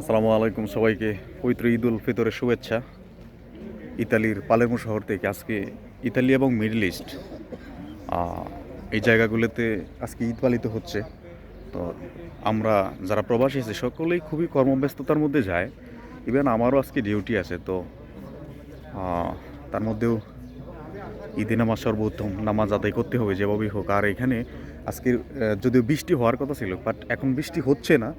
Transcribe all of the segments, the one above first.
আসসালামু আলাইকুম সবাইকে। পবিত্র উল ফিতরের শুভেচ্ছা। ইতালির পালেরমো শহর থেকে আজকে ইতালি এবং মিডল ইস্ট। এই জায়গাগুলোতে আজকে ঈদ পালিত হচ্ছে। তো আমরা যারা প্রবাসী আছে, সকলেই খুবই কর্মব্যস্ততার মধ্যে যায়। ইভেন আমারও আজকে ডিউটি আছে, তো তার মধ্যেও ঈদে নামাজ সর্বোত্তম নামাজ আদায় করতে হবে, যেভাবেই হোক। আর এখানে আজকে যদিও বৃষ্টি হওয়ার কথা ছিল বাট এখন বৃষ্টি হচ্ছে না,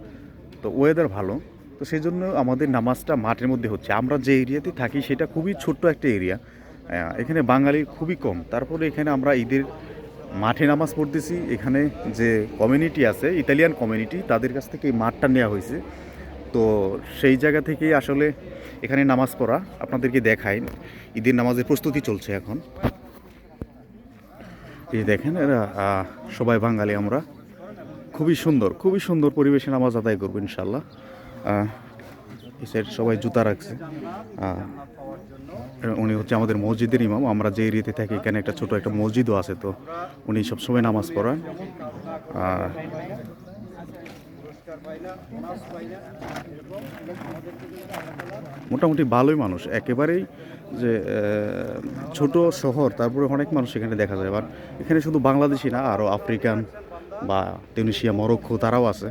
তো ওয়েদার ভালো। তো সেই জন্য আমাদের নামাজটা মাঠের মধ্যে হচ্ছে। আমরা যে এরিয়াতে থাকি সেটা খুবই ছোট্ট একটা এরিয়া। এখানে বাঙালি খুবই কম। তারপরে এখানে আমরা ঈদের মাঠে নামাজ পড়তেছি। এখানে যে কমিউনিটি আছে ইতালিয়ান কমিউনিটি তাদের কাছ থেকে এই মাঠটা নেওয়া হয়েছে। তো সেই জায়গা থেকেই আসলে এখানে নামাজ পড়া আপনাদেরকে দেখাই। ঈদের নামাজের প্রস্তুতি চলছে এখন। এই দেখেন, এরা সবাই বাঙালি আমরা। খুবই সুন্দর খুবই সুন্দর পরিবেশে নামাজ আদায় করব ইনশাল্লাহ। সাইড সবাই জুতা রাখছে। উনি হচ্ছে আমাদের মসজিদের ইমাম। আমরা যে এরিয়াতে থাকি, এখানে একটা ছোট একটা মসজিদও আছে তো। উনি সবসময় নামাজ পড়ান। আর মোটামুটি ভালোই মানুষ। একেবারেই যে ছোট শহর, তারপরে অনেক মানুষ এখানে দেখা যায়। এবার এখানে শুধু বাংলাদেশি না আরও আফ্রিকান বা তিউনিশিয়া, মরক্কো তারাও আছে।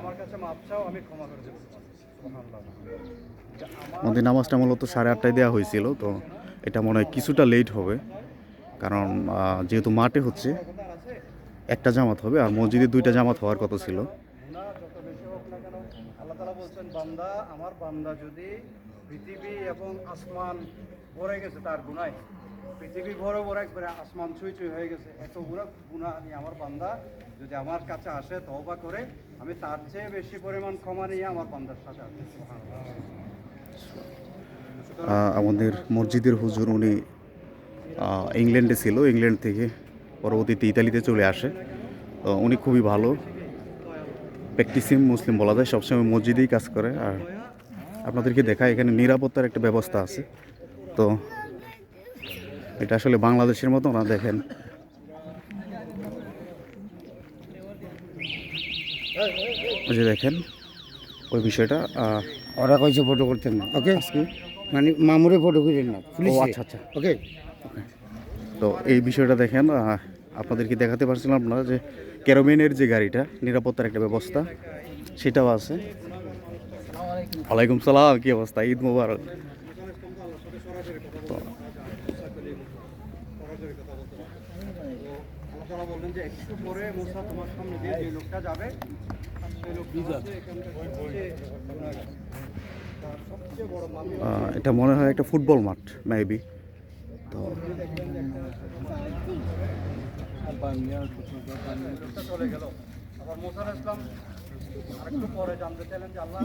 আমার কাছে মাপ চাও আমি ক্ষমা করে দেবো। আমাদের নামাজটা মূলত সাড়ে আটটায় দেওয়া হয়েছিল তো এটা মনে হয় কিছুটা লেট হবে। কারণ যেহেতু মাঠে হচ্ছে একটা জামাত হবে আর মসজিদে দুইটা জামাত হওয়ার কথা ছিল। বলছেন বান্দা আমার বান্দা যদি পৃথিবী এবং আসমান ভরে গেছে তার গুনায় পৃথিবী ভরে ভরে একবারে আসমান ছুঁই ছুঁই হয়ে গেছে। এত গুণা গুণা নিয়ে আমার বান্দা, যদি আমার কাছে আসে তওবা করে, আমি তার চেয়ে বেশি পরিমাণ ক্ষমা নিয়ে আমার বান্দার সাথে আসি আমাদের মসজিদের হুজুর উনি ইংল্যান্ডে ছিল, ইংল্যান্ড থেকে পরবর্তীতে ইতালিতে চলে আসে। তো উনি খুবই ভালো, প্র্যাকটিসিং মুসলিম বলা যায়, সবসময় মসজিদেই কাজ করে। আর আপনাদেরকে দেখা এখানে নিরাপত্তার একটা ব্যবস্থা আছে। তো এটা আসলে বাংলাদেশের মতো না দেখেন। ওই যে দেখেন ওই বিষয়টা ওরা কইছে ফটো করতেন না ওকে মানে মামুরে ফটো করেন না ও আচ্ছা আচ্ছা। ওকে তো এই বিষয়টা দেখেন আপনাদেরকে দেখাতে পারছিলাম না যে ক্যারোমেনের যে গাড়িটা নিরাপত্তার একটা ব্যবস্থা সেটাও আছে। ওয়ালাইকুম সালাম কি অবস্থা? ঈদ মুবারক। এটা মনে হয় একটা ফুটবল মাঠ মেবি তো লোকটা চলে গেল আবার মুসা আলাইহিস সালাম আরেকটু পরে জানতে চাইলেন যে আল্লাহ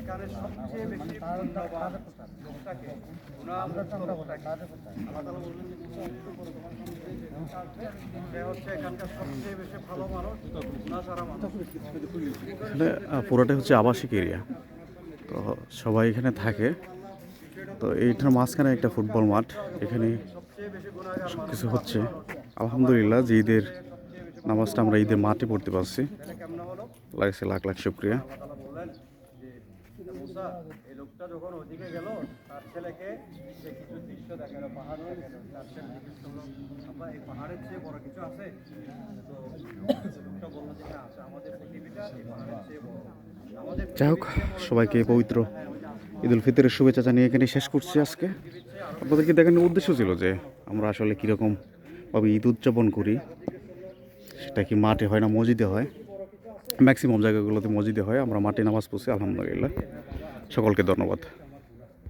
এখানে সবচেয়ে বেশি লোকটাকে আল্লাহ বললেন যে হচ্ছে এখানকার সবচেয়ে বেশি ভালো মানুষ মানুষ। পুরোটাই হচ্ছে আবাসিক এরিয়া। তো সবাই এখানে থাকে। তো এইটার মাঝখানে একটা ফুটবল মাঠ। এখানে সব কিছু হচ্ছে। আলহামদুলিল্লাহ যে ঈদের নামাজটা আমরা ঈদের মাঠে পড়তে পারছি। লাগছে লাখ লাখ শুক্রিয়া। যাই হোক, সবাইকে পবিত্র ঈদ উল ফিতরের শুভেচ্ছা জানিয়ে এখানে শেষ করছি আজকে। আপনাদেরকে দেখানোর উদ্দেশ্য ছিল যে আমরা আসলে কীরকমভাবে ঈদ উদযাপন করি? সেটা কি মাঠে হয় না মসজিদে হয়? ম্যাক্সিমাম জায়গাগুলোতে মসজিদে হয়, আমরা মাঠে নামাজ পড়ছি, আলহামদুলিল্লাহ। সকলকে ধন্যবাদ।